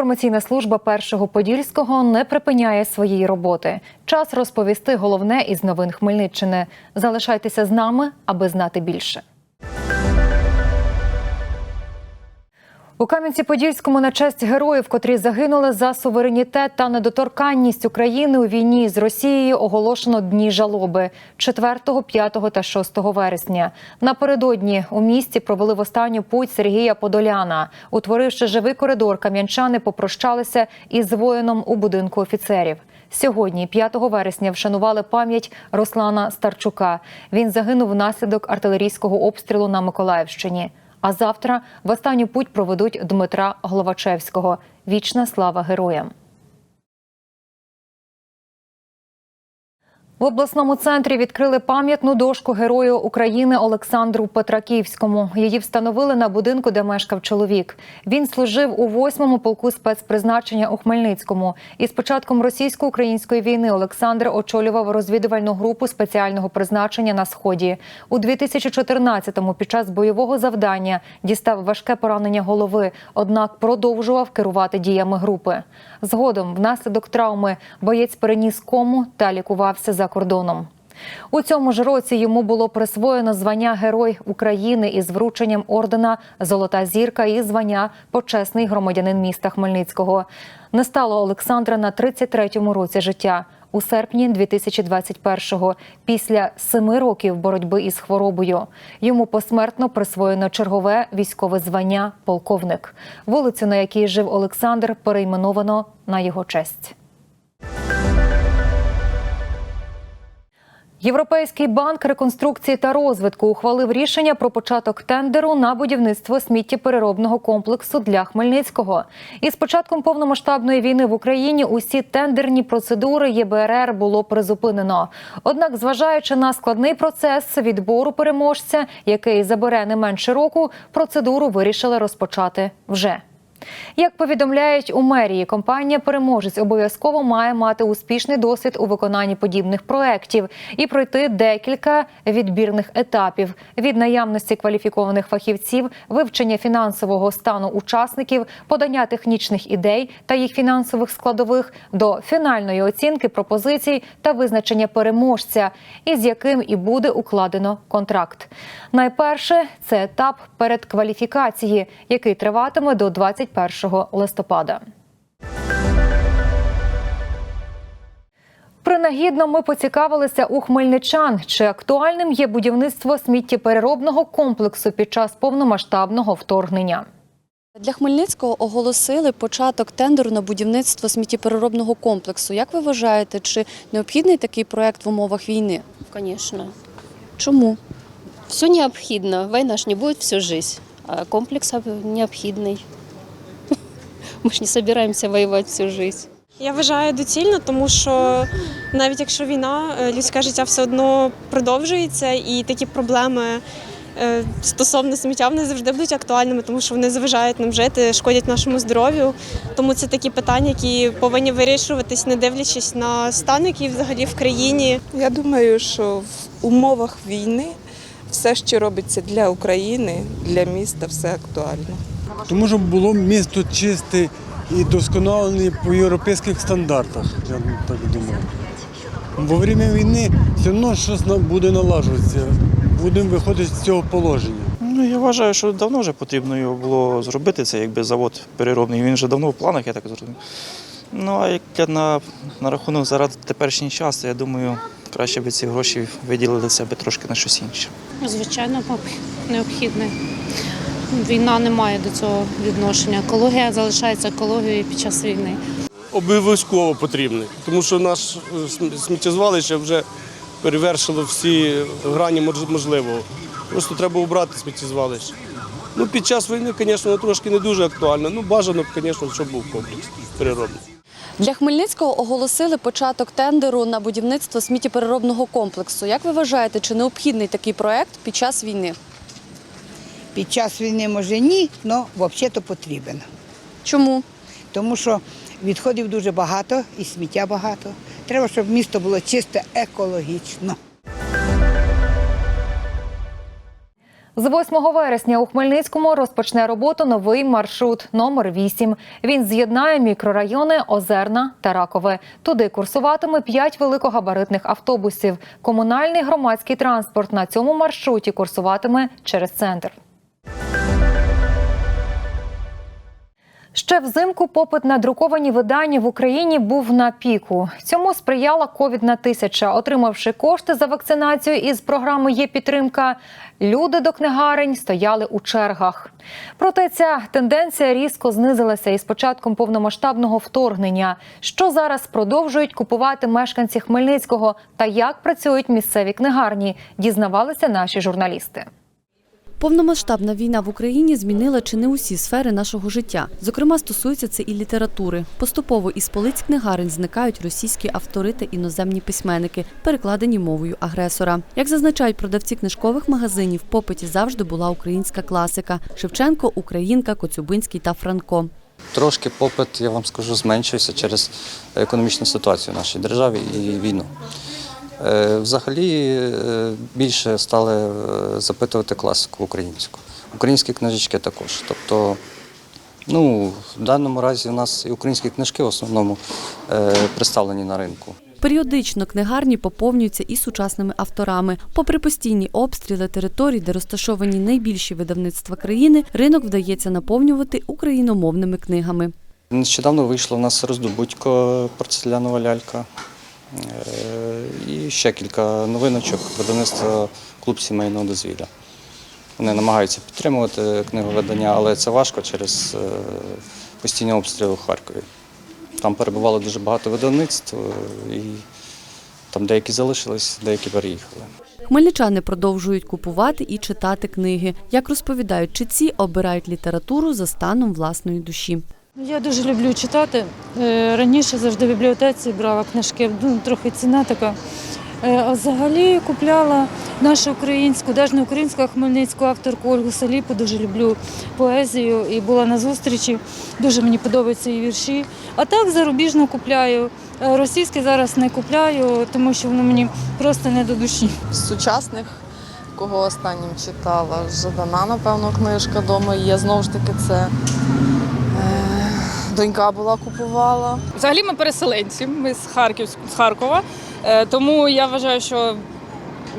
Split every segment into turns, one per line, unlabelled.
Інформаційна служба першого подільського не припиняє своєї роботи. Час розповісти головне із новин Хмельниччини. Залишайтеся з нами, аби знати більше. У Кам'янці-Подільському на честь героїв, котрі загинули за суверенітет та недоторканність України у війні з Росією, оголошено дні жалоби 4, 5 та 6 вересня. Напередодні у місті провели в останню путь Сергія Подоляна. Утворивши живий коридор, кам'янчани попрощалися із воїном у будинку офіцерів. Сьогодні, 5 вересня, вшанували пам'ять Руслана Старчука. Він загинув внаслідок артилерійського обстрілу на Миколаївщині. А завтра в останню путь проведуть Дмитра Гловачевського. Вічна слава героям. В обласному центрі відкрили пам'ятну дошку герою України Олександру Петраківському. Її встановили на будинку, де мешкав чоловік. Він служив у 8-му полку спецпризначення у Хмельницькому. І з початком російсько-української війни Олександр очолював розвідувальну групу спеціального призначення на сході. У 2014-му під час бойового завдання дістав важке поранення голови, однак продовжував керувати діями групи. Згодом, внаслідок травми, боєць переніс кому та лікувався за кордоном. У цьому ж році йому було присвоєно звання Герой України із врученням ордена Золота зірка і звання Почесний громадянин міста Хмельницького. Не стало Олександра на 33-му році життя. У серпні 2021-го, після семи років боротьби із хворобою, йому посмертно присвоєно чергове військове звання полковник. Вулицю, на якій жив Олександр, перейменовано на його честь. Європейський банк реконструкції та розвитку ухвалив рішення про початок тендеру на будівництво сміттєпереробного комплексу для Хмельницького. Із початком повномасштабної війни в Україні усі тендерні процедури ЄБРР було призупинено. Однак, зважаючи на складний процес відбору переможця, який забере не менше року, процедуру вирішили розпочати вже. Як повідомляють у мерії, компанія переможець обов'язково має мати успішний досвід у виконанні подібних проєктів і пройти декілька відбірних етапів від наявності кваліфікованих фахівців, вивчення фінансового стану учасників, подання технічних ідей та їх фінансових складових до фінальної оцінки пропозицій та визначення переможця, із яким і буде укладено контракт. Найперше це етап передкваліфікації, який триватиме до 21 листопада. Принагідно ми поцікавилися у хмельничан, чи актуальним є будівництво сміттєпереробного комплексу під час повномасштабного вторгнення.
Для Хмельницького оголосили початок тендеру на будівництво сміттєпереробного комплексу. Як ви вважаєте, чи необхідний такий проект в умовах війни?
Конечно.
Чому?
Все необходимо. Война ж не будет всю жизнь. А комплекс об- Мы ж не собираемся воевать всю жизнь.
Я вважаю доцільно, тому що навіть якщо війна, е, людське життя все одно продовжується, і такі проблеми е, стосовно сміття вони завжди будуть актуальними, тому що вони заважають нам жити, шкодять нашому здоров'ю. Тому це такі питання, які повинні вирішуватись, не дивлячись на стан, який взагалі в країні.
Я думаю, що в умовах війни все, що робиться для України, для міста, все актуально.
Тому що було місто чисте і досконалене по європейських стандартах, я так думаю. Во время війни все одно щось буде налажуватися. Будемо виходити з цього положення.
Ну, я вважаю, що давно вже потрібно його було зробити, це якби завод переробний. Він вже давно в планах, я так зрозумів. Ну, а як на, на рахунок зараз теперішній час, то я думаю, краще б ці гроші виділили для трошки на щось інше.
Звичайно, необхідне. Війна не має до цього відношення. Екологія залишається екологією під час війни.
обов'язково потрібний, тому що наш е, сміттєзвалище вже перевершило всі грані можливого. Просто треба убрати сміттєзвалище. Ну, під час війни, звісно, трошки не дуже актуально. Ну, бажано б, звісно, щоб був комплекс переробний.
Для Хмельницького оголосили початок тендеру на будівництво сміттєпереробного комплексу. Як ви вважаєте, чи необхідний такий проект під час війни?
Під час війни може ні, але взагалі то потрібен.
Чому?
Тому що відходів дуже багато і сміття багато. Треба, щоб місто було чисте екологічно.
З 8 вересня у Хмельницькому розпочне роботу новий маршрут номер 8. Він з'єднає мікрорайони Озерна та Ракове. Туди курсуватиме 5 великогабаритних автобусів. Комунальний громадський транспорт на цьому маршруті курсуватиме через центр. Ще взимку попит на друковані видання в Україні був на піку. Цьому сприяла ковідна тисяча. Отримавши кошти за вакцинацію із програми Є підтримка. Люди до книгарень стояли у чергах. Проте ця тенденція різко знизилася із початком повномасштабного вторгнення. Що зараз продовжують купувати мешканці Хмельницького та як працюють місцеві книгарні, дізнавалися наші журналісти.
Повномасштабна війна в Україні змінила чи не усі сфери нашого життя. Зокрема, стосується це і літератури. Поступово із полиць книгарень зникають російські автори та іноземні письменники, перекладені мовою агресора. Як зазначають продавці книжкових магазинів, попиті завжди була українська класика: Шевченко, Українка, Коцюбинський та Франко.
Трошки попит, я вам скажу, зменшився через економічну ситуацію в нашій державі і війну. Е, Взагалі е, більше стали е, запитувати класику українську. Українські книжечки також. Тобто, ну, в даному разі у нас і українські книжки в основному представлені на ринку.
Періодично книгарні поповнюються і сучасними авторами. Попри постійні обстріли територій, де розташовані найбільші видавництва країни, ринок вдається наповнювати україномовними книгами.
Нещодавно вийшла у нас роздобудько порцелянова лялька. Е, І ще кілька новиночок видавництва клуб сімейного дозвілля. Вони намагаються підтримувати книговидання, але це важко через е, постійні обстріли в Харкові. Там перебувало дуже багато видавництв, е, і там деякі залишились, деякі переїхали.
Хмельничани продовжують купувати і читати книги. Як розповідають читці, обирають літературу за станом власної душі.
Я дуже люблю читати. Е, Раніше завжди в бібліотеці брала книжки, ну, трохи ціна така. Е, А взагалі купляла нашу українську, навіть не українську, а хмельницьку авторку Ольгу Саліпу. Дуже люблю поезію і була на зустрічі. Дуже мені подобаються її вірші. А так зарубіжно купляю. Е, Російське зараз не купляю, тому що воно мені просто не до душі.
з сучасних, кого останнім читала. Жадана, напевно, книжка вдома є. Знову ж таки, це донька була купувала.
Взагалі ми переселенці, ми з Харків, з Харкова. Е, Тому я вважаю, що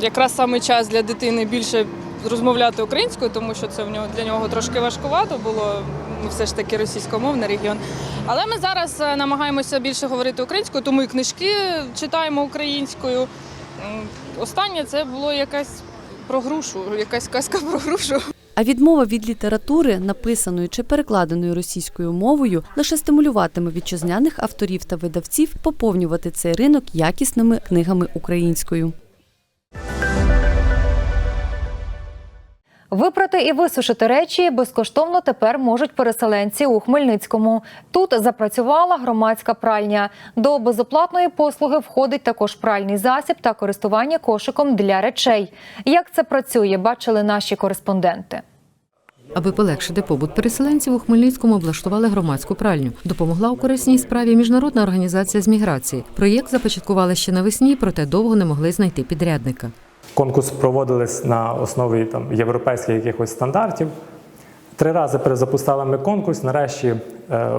якраз саме час для дитини більше розмовляти українською, тому що це в нього для нього трошки важкувато було. Все ж таки російськомовний регіон. Але ми зараз е, намагаємося більше говорити українською, тому і книжки читаємо українською. Останнє це було якась про грушу, якась казка про грушу.
А відмова від літератури, написаної чи перекладеної російською мовою, лише стимулюватиме вітчизняних авторів та видавців поповнювати цей ринок якісними книгами українською.
Випрати і висушити речі безкоштовно тепер можуть переселенці у Хмельницькому. Тут запрацювала громадська пральня. До безоплатної послуги входить також пральний засіб та користування кошиком для речей. Як це працює, бачили наші кореспонденти.
Аби полегшити побут переселенців у Хмельницькому облаштували громадську пральню. Допомогла у корисній справі міжнародна організація з міграції. Проєкт започаткували ще навесні, проте довго не могли знайти підрядника.
Конкурс проводились на основі там, європейських якихось стандартів. Три рази перезапускали ми конкурс. Нарешті е,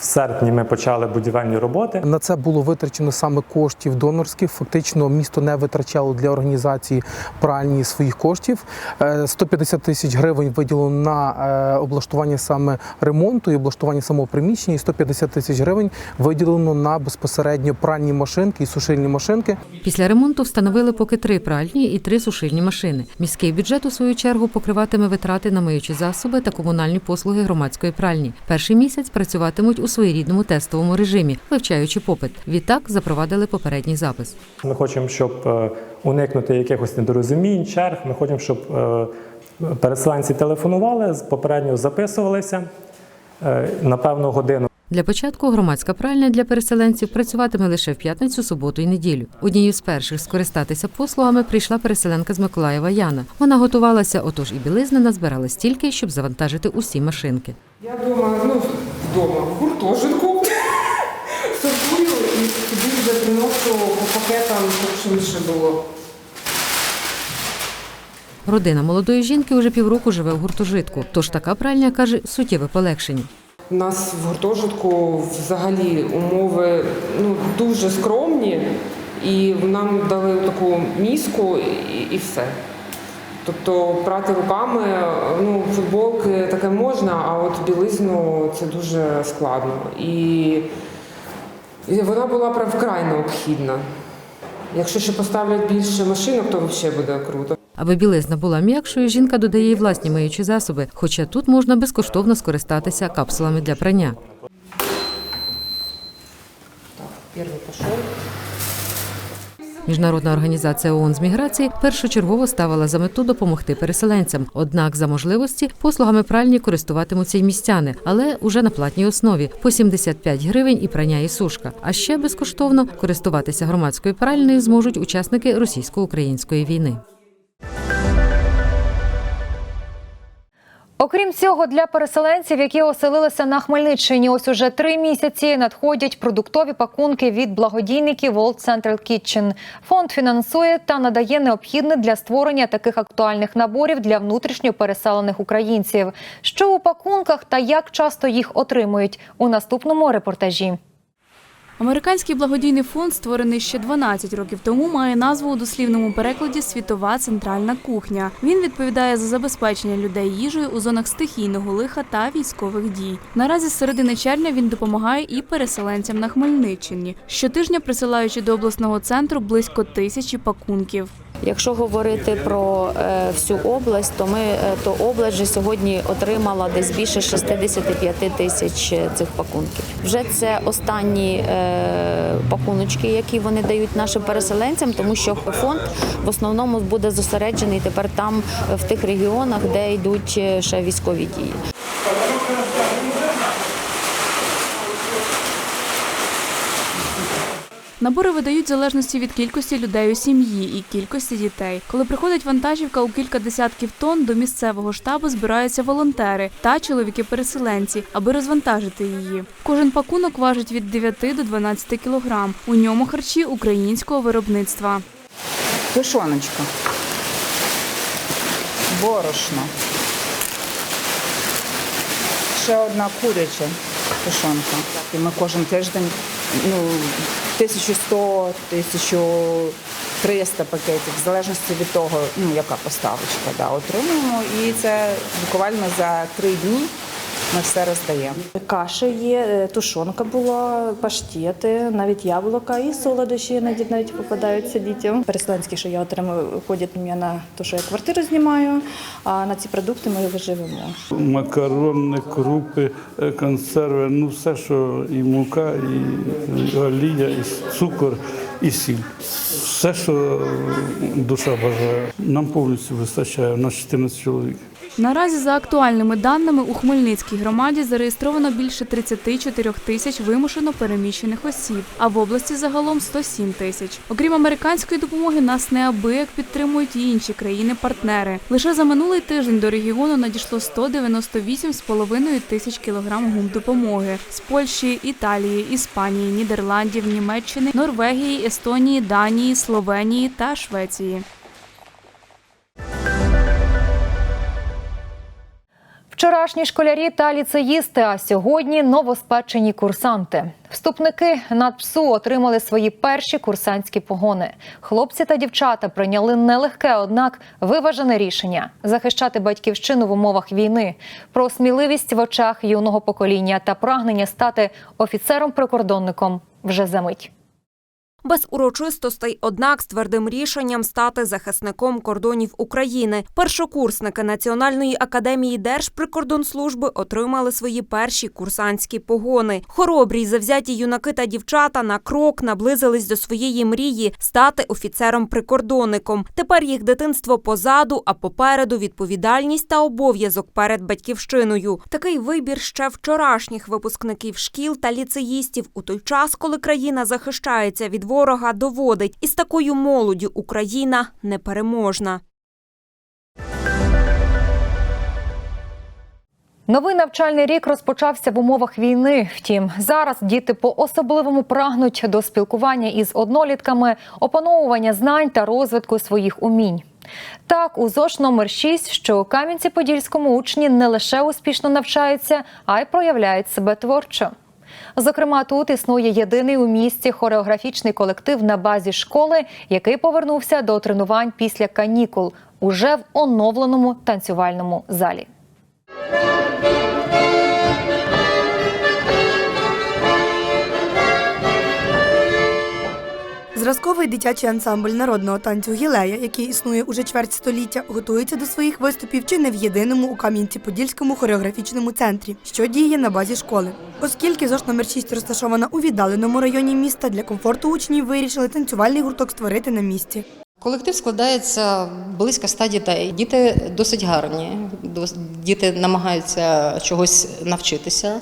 в серпні ми почали будівельні роботи.
На це було витрачено саме коштів донорських. Фактично місто не витрачало для організації пральні своїх коштів. Е, 150 тисяч гривень виділено на е, облаштування саме ремонту і облаштування самого приміщення, і 150 тисяч гривень виділено на безпосередньо пральні машинки і сушильні машинки.
Після ремонту встановили поки три пральні і три сушильні машини. Міський бюджет у свою чергу покриватиме витрати на миючі засоби та комунальні послуги громадської пральні. Перший місяць працюватимуть у своєрідному тестовому режимі, вивчаючи попит. Відтак запровадили попередній запис.
Ми хочемо, щоб е, уникнути якихось недорозумінь, черг. Ми хочемо, щоб е, переселенці телефонували, попередньо записувалися напевно, на певну годину.
Для початку громадська пральня для переселенців працюватиме лише в п'ятницю, суботу і неділю. Однією з перших скористатися послугами прийшла переселенка з Миколаєва Яна. Вона готувалася, отож і білизни назбирала стільки, щоб завантажити усі машинки.
Я вдома, ну, вдома, в гуртожитку сортую і собі приношу по пакетам, щоб швидше було.
Родина молодої жінки уже півроку живе в гуртожитку. Тож така пральня каже суттєве полегшення.
У нас в гуртожитку взагалі умови ну, дуже скромні, і нам дали таку міску і, і все. Тобто прати руками, ну, футболки таке можна, а от білизну це дуже складно. І, вона була вкрай необхідна. Якщо ще поставлять більше машинок, то взагалі буде круто.
Аби білизна була м'якшою, жінка додає й власні миючі засоби, хоча тут можна безкоштовно скористатися капсулами для прання. Міжнародна організація ООН з міграції першочергово ставила за мету допомогти переселенцям. Однак за можливості послугами пральні користуватимуться й містяни, але уже на платній основі по 75 гривень і прання і сушка. А ще безкоштовно користуватися громадською пральнею зможуть учасники російсько-української війни.
Окрім цього, для переселенців, які оселилися на Хмельниччині, ось уже три місяці надходять продуктові пакунки від благодійників World Central Kitchen. Фонд фінансує та надає необхідне для створення таких актуальних наборів для внутрішньо переселених українців. Що у пакунках та як часто їх отримують у наступному репортажі.
Американський благодійний фонд, створений ще 12 років тому, має назву у дослівному перекладі Світова центральна кухня. Він відповідає за забезпечення людей їжею у зонах стихійного лиха та військових дій. Наразі з середини червня він допомагає і переселенцям на Хмельниччині, щотижня присилаючи до обласного центру близько тисячі пакунків.
Якщо говорити про е, всю область, то ми е, то область вже сьогодні отримала десь більше 65 тисяч е, цих пакунків. Вже це останні пакуночки, які вони дають нашим переселенцям, тому що фонд в основному буде зосереджений тепер там в тих регіонах, де йдуть ще військові дії.
Набори видають в залежності від кількості людей у сім'ї і кількості дітей. Коли приходить вантажівка у кілька десятків тонн, до місцевого штабу збираються волонтери та чоловіки-переселенці, аби розвантажити її. Кожен пакунок важить від 9 до 12 кілограм. У ньому харчі українського виробництва.
Тушоночка. Борошно. Ще одна куряча тушонка. І ми кожен тиждень ну, 1100-1300 пакетів, в залежності від того, ну, яка поставочка, да, отримуємо. І це буквально за три дні ми все роздаємо.
Каші є, е, тушонка була, паштети, навіть яблука і солодощі навіть навіть попадаються дітям. Переселенські, що я отримую, ходять мене на те, що я квартиру знімаю, а на ці продукти ми виживемо.
Макарони, крупи, е, консерви, ну все, що і мука, і олія, і цукор, і сіль. Все, що душа бажає. Нам повністю вистачає, у нас 14 чоловік.
Наразі за актуальними даними у Хмельницькій громаді зареєстровано більше 34 тисяч вимушено переміщених осіб, а в області загалом 107 тисяч. Окрім американської допомоги, нас неабияк підтримують і інші країни-партнери. Лише за минулий тиждень до регіону надійшло 198,5 тисяч кілограм гумдопомоги з Польщі, Італії, Іспанії, Нідерландів, Німеччини, Норвегії, Естонії, Данії, Словенії та Швеції.
Вчорашні школярі та ліцеїсти, а сьогодні новоспечені курсанти. Вступники надпсу отримали свої перші курсантські погони. Хлопці та дівчата прийняли нелегке, однак виважене рішення захищати батьківщину в умовах війни, про сміливість в очах юного покоління та прагнення стати офіцером-прикордонником вже за мить.
Без урочистостей, однак, з твердим рішенням стати захисником кордонів України. Першокурсники Національної академії Держприкордонслужби отримали свої перші курсантські погони. Хоробрі завзяті юнаки та дівчата на крок наблизились до своєї мрії стати офіцером-прикордонником. Тепер їх дитинство позаду, а попереду відповідальність та обов'язок перед батьківщиною. Такий вибір ще вчорашніх випускників шкіл та ліцеїстів у той час, коли країна захищається від ворога, доводить із такою молоддю Україна непереможна.
Новий навчальний рік розпочався в умовах війни. Втім, зараз діти по-особливому прагнуть до спілкування із однолітками, опановування знань та розвитку своїх умінь. Так, у ЗОШ номер 6, що у Кам'янці-Подільському учні не лише успішно навчаються, а й проявляють себе творчо. Зокрема, тут існує єдиний у місті хореографічний колектив на базі школи, який повернувся до тренувань після канікул уже в оновленому танцювальному залі.
Зразковий дитячий ансамбль народного танцю Гілея, який існує уже чверть століття, готується до своїх виступів чи не в єдиному у Кам'янці-Подільському хореографічному центрі, що діє на базі школи. Оскільки ЗОШ номер 6 розташована у віддаленому районі міста, для комфорту учнів вирішили танцювальний гурток створити на місці.
Колектив складається близько ста дітей. Діти досить гарні, діти намагаються чогось навчитися,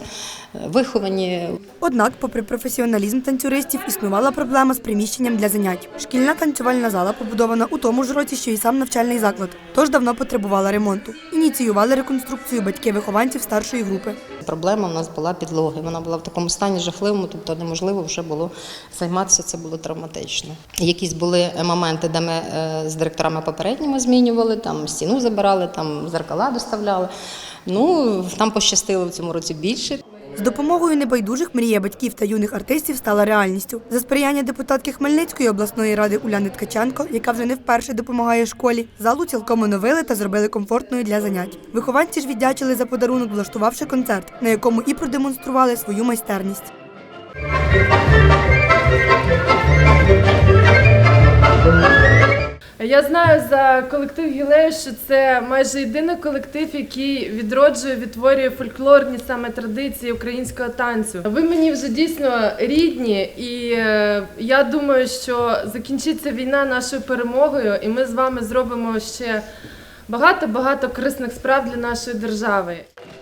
виховані.
Однак, попри професіоналізм танцюристів, існувала проблема з приміщенням для занять. Шкільна танцювальна зала побудована у тому ж році, що і сам навчальний заклад, тож давно потребувала ремонту. Ініціювали реконструкцію батьки вихованців старшої групи.
Проблема у нас була підлоги. Вона була в такому стані жахливому, тобто неможливо вже було займатися. Це було травматично. Якісь були моменти, де ми е, з директорами попередніми змінювали, там стіну забирали, там зеркала доставляли. Ну там пощастило в цьому році більше.
З допомогою небайдужих мрія батьків та юних артистів стала реальністю. За сприяння депутатки Хмельницької обласної ради Уляни Ткаченко, яка вже не вперше допомагає школі, залу цілком оновили та зробили комфортною для занять. Вихованці ж віддячили за подарунок, влаштувавши концерт, на якому і продемонстрували свою майстерність.
Я знаю за колектив Гілею, що це майже єдиний колектив, який відроджує, відтворює фольклорні саме традиції українського танцю. Ви мені вже дійсно рідні, і е, я думаю, що закінчиться війна нашою перемогою, і ми з вами зробимо ще багато-багато корисних справ для нашої держави.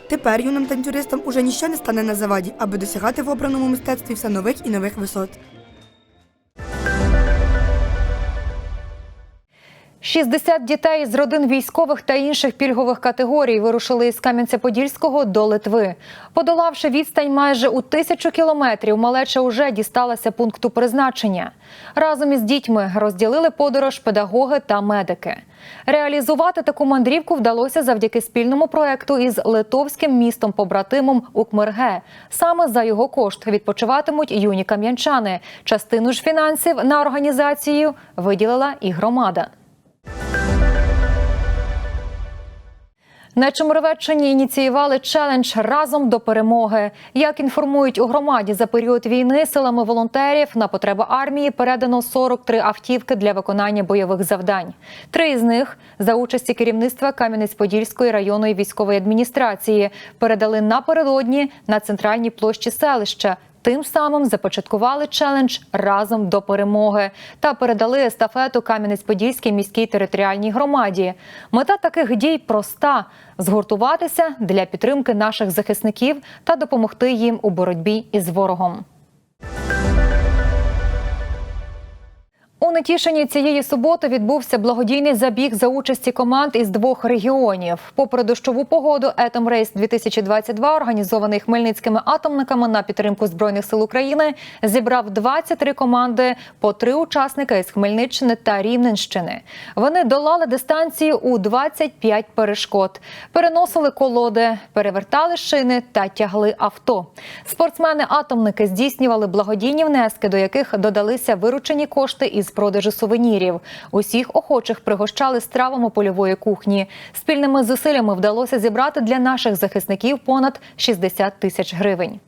Тепер юним танцюристам уже ніщо не стане на заваді, аби досягати в обраному мистецтві все нових і нових висот.
60 дітей з родин військових та інших пільгових категорій вирушили із Кам'янця-Подільського до Литви. Подолавши відстань майже у тисячу кілометрів, малеча уже дісталася пункту призначення. Разом із дітьми розділили подорож педагоги та медики. Реалізувати таку мандрівку вдалося завдяки спільному проекту із литовським містом побратимом Укмерге. Саме за його кошт відпочиватимуть юні кам'янчани. Частину ж фінансів на організацію виділила і громада. На Чемеровеччині ініціювали челендж разом до перемоги. Як інформують у громаді за період війни силами волонтерів на потреби армії передано 43 автівки для виконання бойових завдань. Три із них за участі керівництва Кам'янець-Подільської районної військової адміністрації передали напередодні на центральній площі селища. Тим самим започаткували челендж разом до перемоги та передали естафету Кам'янець-Подільській міській територіальній громаді. Мета таких дій проста: згуртуватися для підтримки наших захисників та допомогти їм у боротьбі із ворогом. У Нетішині цієї суботи відбувся благодійний забіг за участі команд із двох регіонів. Попри дощову погоду, Етом Рейс 2022, організований хмельницькими атомниками на підтримку збройних сил України, зібрав 23 команди по три учасника із Хмельниччини та Рівненщини. Вони долали дистанцію у 25 перешкод, переносили колоди, перевертали шини та тягли авто. Спортсмени-атомники здійснювали благодійні внески, до яких додалися виручені кошти із продажу сувенірів. Усіх охочих пригощали стравами польової кухні. Спільними зусиллями вдалося зібрати для наших захисників понад 60 тисяч гривень.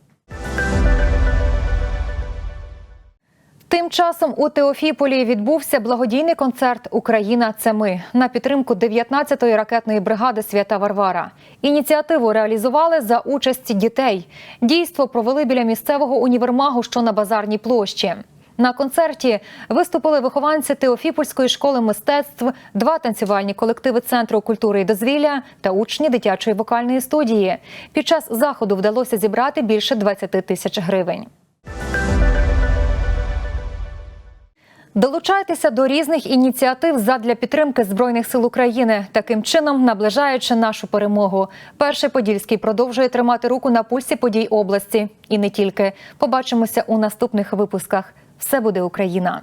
Тим часом у Теофіполі відбувся благодійний концерт Україна це ми на підтримку 19-ї ракетної бригади Свята Варвара. Ініціативу реалізували за участі дітей. Дійство провели біля місцевого універмагу, що на базарній площі. На концерті виступили вихованці Теофіпольської школи мистецтв, два танцювальні колективи Центру культури і дозвілля та учні дитячої вокальної студії. Під час заходу вдалося зібрати більше 20 тисяч гривень. Долучайтеся до різних ініціатив задля підтримки збройних сил України, таким чином наближаючи нашу перемогу. Перший Подільський продовжує тримати руку на пульсі подій області і не тільки. Побачимося у наступних випусках. Все буде Україна.